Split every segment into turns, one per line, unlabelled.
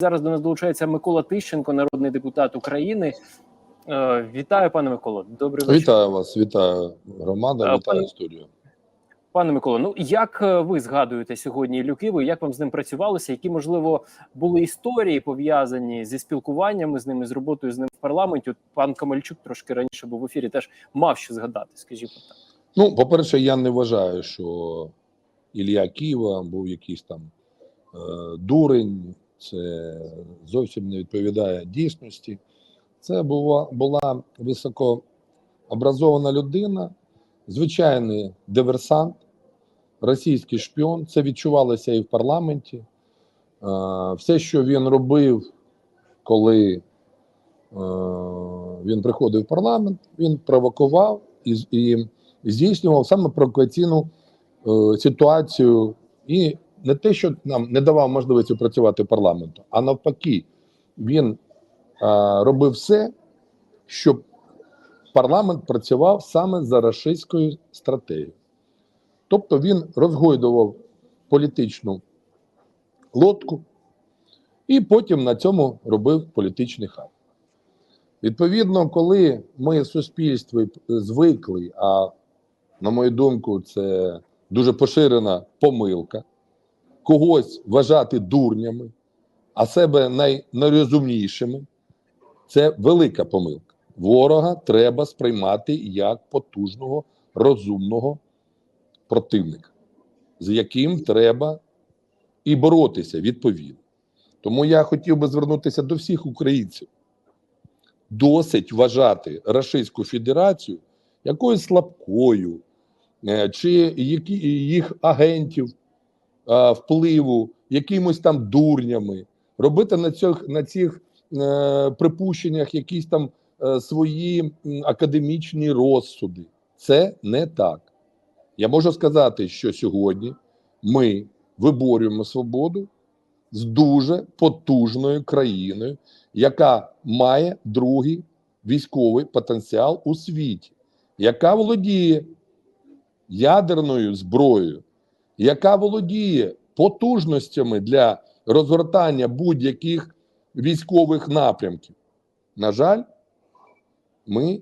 Зараз до нас долучається Микола Тищенко, народний депутат України. Е, Вітаю, пане Миколо. Добрий вечір.
Вітаю вас, вітаю громада,
А,
вітаю
пане-
студію.
Пане Миколо, ну як е, ви згадуєте сьогодні Іллю Киву, як вам з ним працювалося? Які можливо були історії пов'язані зі спілкуваннями з ними, з роботою з ним в парламенті? От пан Камельчук трошки раніше був в ефірі, теж мав що згадати. Скажімо так.
Ну, по-перше, я не вважаю, що Ілля Києва був якийсь там е, дурень, це зовсім не відповідає дійсності. Це була, була високообразована людина, звичайний диверсант, російський шпіон. Це відчувалося і в парламенті. Е, все, що він робив, коли е, він приходив в парламент, він провокував і, здійснював саме провокаційну е, ситуацію і не те, що нам не давав можливості працювати парламенту, а навпаки, він е, робив все, щоб парламент працював саме за рашистською стратегією. Тобто він розгойдував політичну лодку і потім на цьому робив політичний хаб. Відповідно, коли ми в суспільстві звикли, а на мою думку, це дуже поширена помилка, когось вважати дурнями, а себе най, найрозумнішими, це велика помилка. Ворога треба сприймати як потужного, розумного противника, з яким треба і боротися відповідно. Тому я хотів би звернутися до всіх українців. Досить вважати Російську Федерацію якоюсь слабкою, е, чи їх агентів е, впливу, якимось там дурнями, робити на цих, на цих е, припущеннях якісь там е, свої академічні розсуди. Це не так. Я можу сказати, що сьогодні ми виборюємо свободу з дуже потужною країною, яка має другий військовий потенціал у світі, яка володіє ядерною зброєю, яка володіє потужностями для розгортання будь-яких військових напрямків. На жаль, ми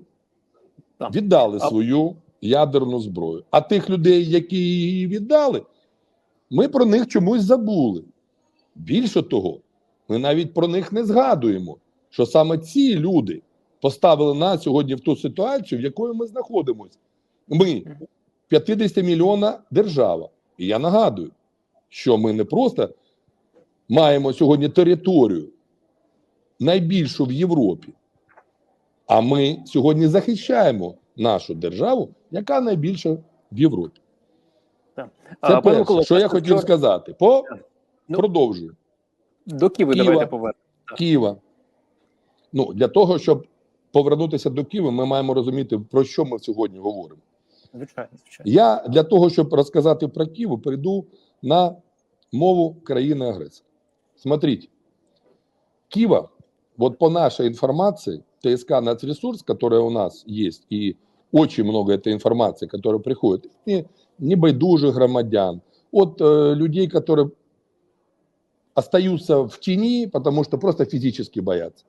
віддали свою ядерну зброю. А тих людей, які її віддали, ми про них чомусь забули. Більше того, ми навіть про них не згадуємо, що саме ці люди поставили нас сьогодні в ту ситуацію, в якої ми знаходимося. Ми 50 мільйона держава. І я нагадую, що ми не просто маємо сьогодні територію найбільшу в Європі, а ми сьогодні захищаємо нашу державу, яка найбільша в Європі. Це
А,
перше,
Миколо,
що я хотів
вчора-
сказати. По
Ну,
продовжую.
До Києва
Києва.
давайте повернемо.
Києва. Ну, для того, щоб повернутися до Києва, ми маємо розуміти, про що ми сьогодні говоримо. Я для того, щоб розказати про Київ, перейду на мову країни-агресора. Смотрите, Киева, вот по нашей информации, ТСК «Нацресурс», которая у нас есть, и очень много этой информации, которая приходит, не, не байдужих громадян, от э, людей, которые остаются в тени, потому что просто физически боятся.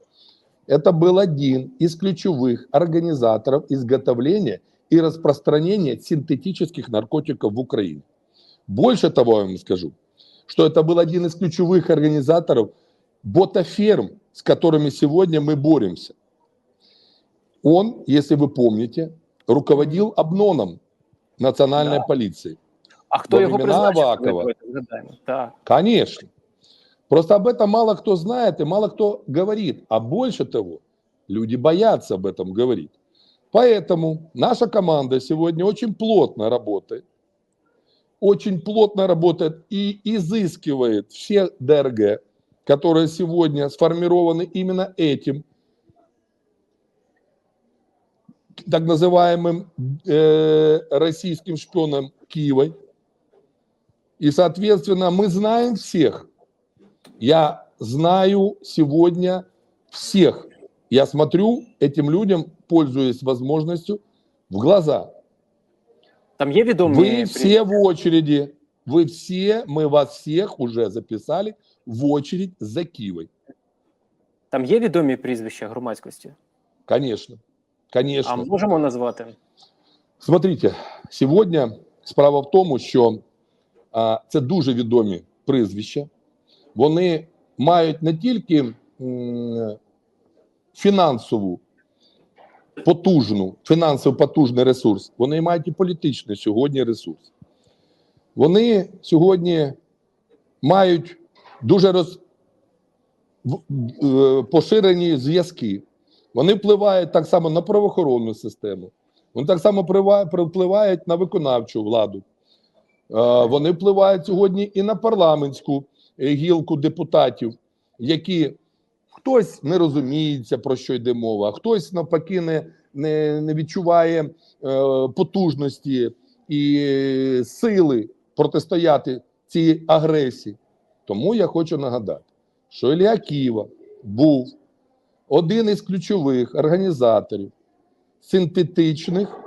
Это был один из ключевых организаторов изготовления и распространения синтетических наркотиков в Украине. Больше того, я вам скажу, что это был один из ключевых организаторов ботаферм, с которыми сегодня мы боремся. Он, если вы помните, руководил обноном национальной
Да.
полиции.
А
Во
його
времена? Авакова.
Так.
Конечно. Просто об этом мало кто знает и мало кто говорит. А больше того, люди боятся об этом говорить. Поэтому наша команда сегодня очень плотно работает. Очень плотно работает и изыскивает все ДРГ, которые сегодня сформированы именно этим так называемым э, российским шпионом Киевой. И, соответственно, мы знаем всех. Я знаю сегодня всех. Я смотрю этим людям, пользуясь возможностью, в глаза.
Там є відомі
Вы
прізвища?
все в очереди. Вы все, мы вас всех уже записали в очередь за Киевой.
Там є відомі прізвища громадськості?
Конечно.
А
Конечно.
можемо назвати?
Смотрите, сьогодні справа в тому, що а, це дуже відомі прізвища. Вони мають не тільки м, фінансову потужну, фінансово потужний ресурс, вони мають і політичний сьогодні ресурс. Вони сьогодні мають дуже роз, е, поширені зв'язки. Вони впливають так само на правоохоронну систему. Вони так само впливають на виконавчу владу. Е, Вони впливають сьогодні і на парламентську е, гілку депутатів, які хтось не розуміється, про що йде мова, хтось навпаки не, не, не відчуває е, потужності і сили протистояти цій агресії. Тому я хочу нагадати, що Ілля Ківа був один із ключових організаторів синтетичних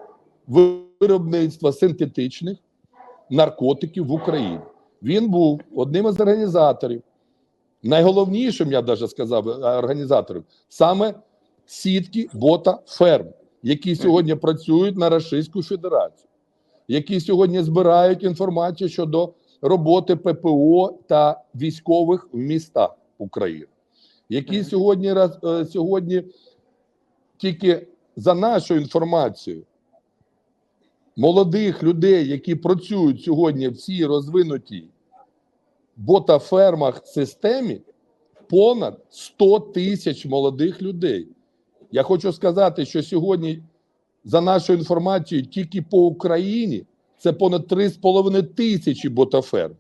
виробництва синтетичних наркотиків в Україні. Він був одним із організаторів, найголовнішим, я навіть сказав, е, організатором саме сітки бота ферм, які сьогодні працюють на Російську Федерацію, які сьогодні збирають інформацію щодо роботи ППО та військових в містах України, які сьогодні е, сьогодні тільки за нашою інформацією, молодих людей, які працюють сьогодні в цій розвинутій ботафермах системі, понад 100 тисяч молодих людей. Я хочу сказати, що сьогодні, за нашою інформацією, тільки по Україні це понад 3,5 тисячі ботаферм.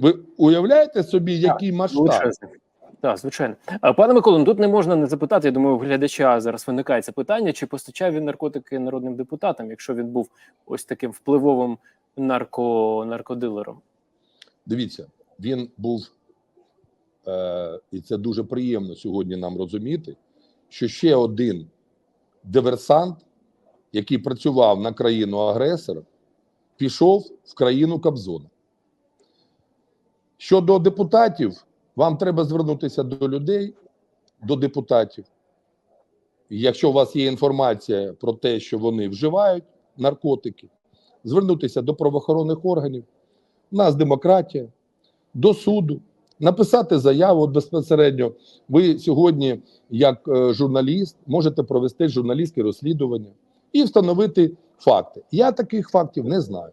Ви уявляєте собі, який масштаб?
Так, звичайно. Пане Миколо, ну, тут не можна не запитати. Я думаю, у глядача зараз виникає це питання: чи постачав він наркотики народним депутатам, якщо він був ось таким впливовим нарко, наркодилером?
Дивіться, він був, е, і це дуже приємно сьогодні нам розуміти, що ще один диверсант, який працював на країну агресора, пішов в країну Кобзона. Щодо депутатів, вам треба звернутися до людей, до депутатів. Якщо у вас є інформація про те, що вони вживають наркотики, звернутися до правоохоронних органів. У нас демократія, до суду, написати заяву от безпосередньо. Ви сьогодні, як е, журналіст, можете провести журналістське розслідування і встановити факти. Я таких фактів не знаю.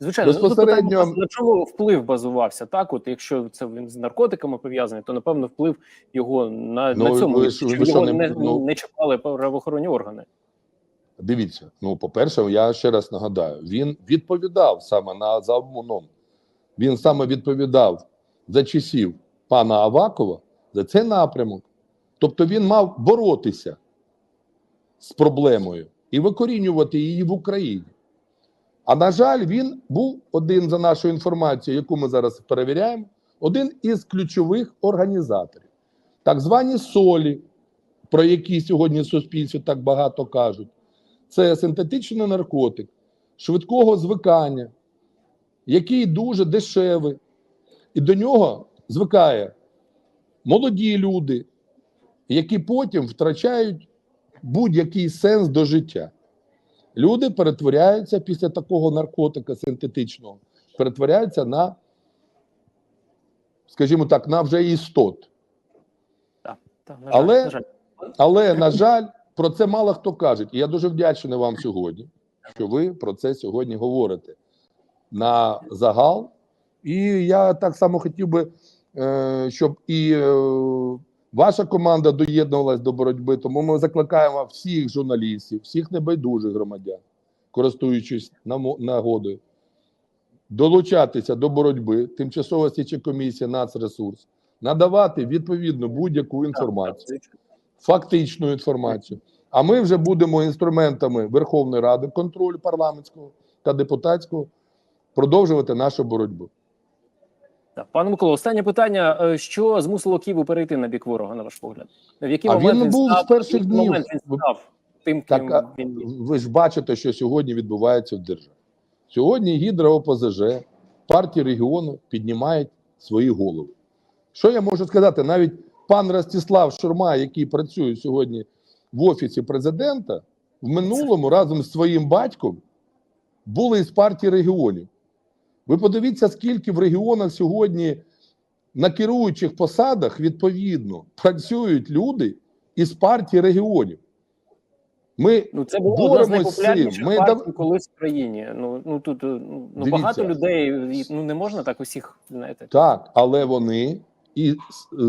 Звичайно, ну,
Безпосередньо-
питання, на чому вплив базувався? Так, от якщо це він з наркотиками пов'язаний, то напевно вплив його на,
Ну,
на цьому
ви
щоб
ви що, не-
не,
ну-
не чіпали правоохоронні органи.
Дивіться, ну, по-перше, я ще раз нагадаю: він відповідав саме на за ОМОНом. Він саме відповідав за часів пана Авакова за цей напрямок. Тобто він мав боротися з проблемою і викорінювати її в Україні. А на жаль, він був один за нашою інформацією, яку ми зараз перевіряємо, один із ключових організаторів, так звані солі, про які сьогодні в суспільстві так багато кажуть. Це синтетичний наркотик швидкого звикання, який дуже дешевий, і до нього звикає молоді люди, які потім втрачають будь-який сенс до життя. Люди перетворяються після такого наркотика синтетичного, перетворяються на, скажімо так, на вже істот.
Так, на жаль,
Але-
на жаль.
Але, на жаль, про це мало хто каже. І я дуже вдячний вам сьогодні, що ви про це сьогодні говорите на загал. І я так само хотів би, е, щоб і е, ваша команда доєднувалась до боротьби. Тому ми закликаємо всіх журналістів, всіх небайдужих громадян, користуючись нагодою, долучатися до боротьби. Тимчасова слідча комісія Нацресурс, надавати відповідну будь-яку інформацію фактичну інформацію. А ми вже будемо інструментами Верховної Ради контролю парламентського та депутатського продовжувати нашу боротьбу.
Так, пане Миколо, останнє питання: Е, що змусило Києву перейти на бік ворога, на ваш погляд? В який
А
момент
він був
став,
з перших днів.
момент він став тим,
Так,
ким
а
він
ви ж бачите, що сьогодні відбувається в державі. Сьогодні гідра ОПЗЖ, партії регіону піднімають свої голови. Що я можу сказати? Навіть пан Ростислав Шурма, який працює сьогодні в офісі президента, в минулому разом з своїм батьком були із партії регіонів. Ви подивіться, скільки в регіонах сьогодні на керуючих посадах відповідно працюють люди із партії регіонів. Ми
Ну це було одна з найпопулярніших
Ми
партій колись в країні. Ну ну тут ну
Дивіться.
багато людей. Ну не можна так усіх знаєте.
Так, але вони і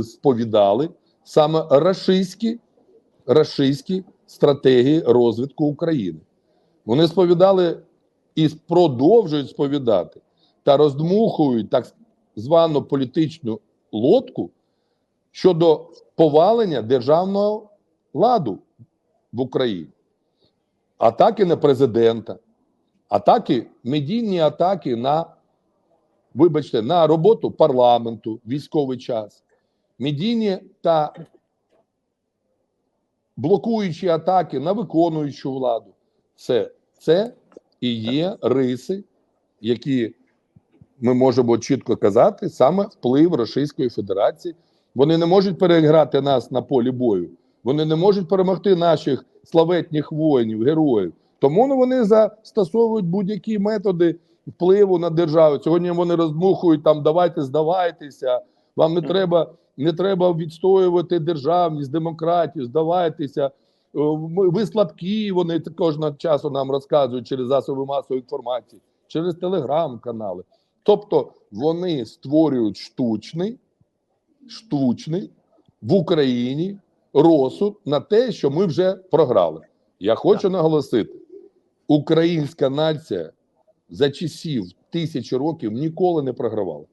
сповідали саме рашистські, рашистські стратегії розвитку України. Вони сповідали і продовжують сповідати та роздмухують так звану політичну лодку щодо повалення державного ладу в Україні. Атаки на президента, атаки, медійні атаки на вибачте, на роботу парламенту, військовий час, медійні та блокуючі атаки на виконуючу владу. Це, це і є риси, які ми можемо чітко казати, саме вплив Російської Федерації. Вони не можуть переграти нас на полі бою. Вони не можуть перемогти наших славетних воїнів, героїв. Тому ну, вони застосовують будь-які методи впливу на державу. Сьогодні вони роздмухують там давайте здавайтеся. Вам не треба не треба відстоювати державність, демократію, здавайтеся. Ви слабкі. Вони кожного часу нам розказують через засоби масової інформації, через телеграм-канали. Тобто вони створюють штучний, штучний в Україні розсуд на те, що ми вже програли. Я хочу наголосити: українська нація за часів тисячі років ніколи не програвала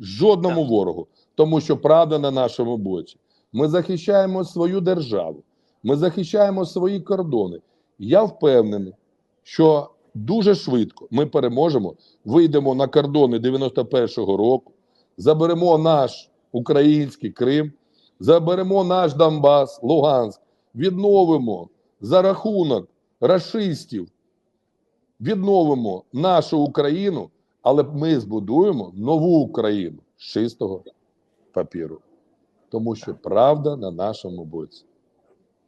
жодному
Так.
ворогу, тому що правда на нашому боці. Ми захищаємо свою державу, ми захищаємо свої кордони. Я впевнений, що дуже швидко ми переможемо, вийдемо на кордони 91-го року, заберемо наш український Крим, заберемо наш Донбас, Луганськ, відновимо за рахунок расистів, відновимо нашу Україну, але ми збудуємо нову Україну з чистого папіру, тому що правда на нашому боці.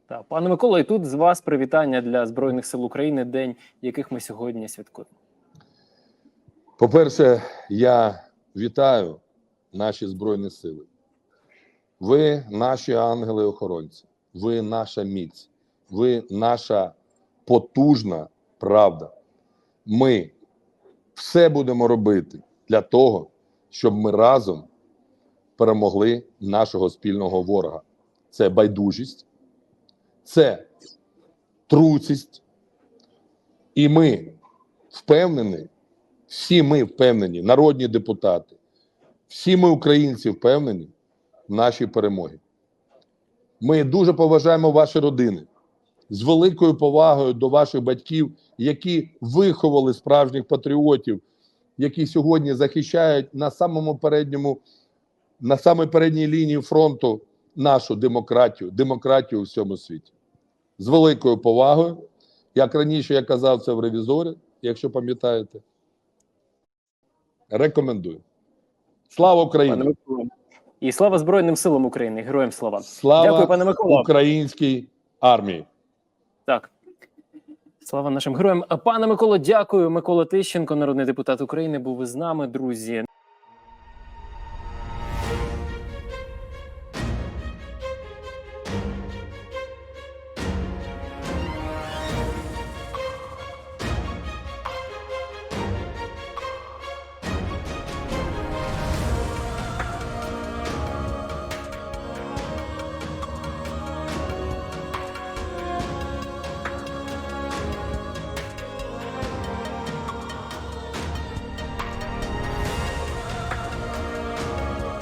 Так, пане Миколо, і тут з вас привітання для збройних сил України, день яких ми сьогодні святкуємо.
По-перше, я вітаю наші Збройні Сили. Ви наші ангели-охоронці, ви наша міць, ви наша потужна правда. Ми все будемо робити для того, щоб ми разом перемогли нашого спільного ворога. Це байдужість, це труцість. І ми впевнені, всі ми впевнені, народні депутати, всі ми, українці, впевнені в нашій перемогі. Ми дуже поважаємо ваші родини з великою повагою до ваших батьків, які виховали справжніх патріотів, які сьогодні захищають на самому передньому, на самій передній лінії фронту нашу демократію, демократію у всьому світі. З великою повагою. Як раніше я казав це в ревізорі, якщо пам'ятаєте. Рекомендую. Слава Україні!
І слава Збройним силам України, героям слава.
Слава
Дякую, пане Миколо.
українській армії!
Так. Слава нашим героям. Пане Миколо, дякую. Микола Тищенко, народний депутат України, був із нами, друзі.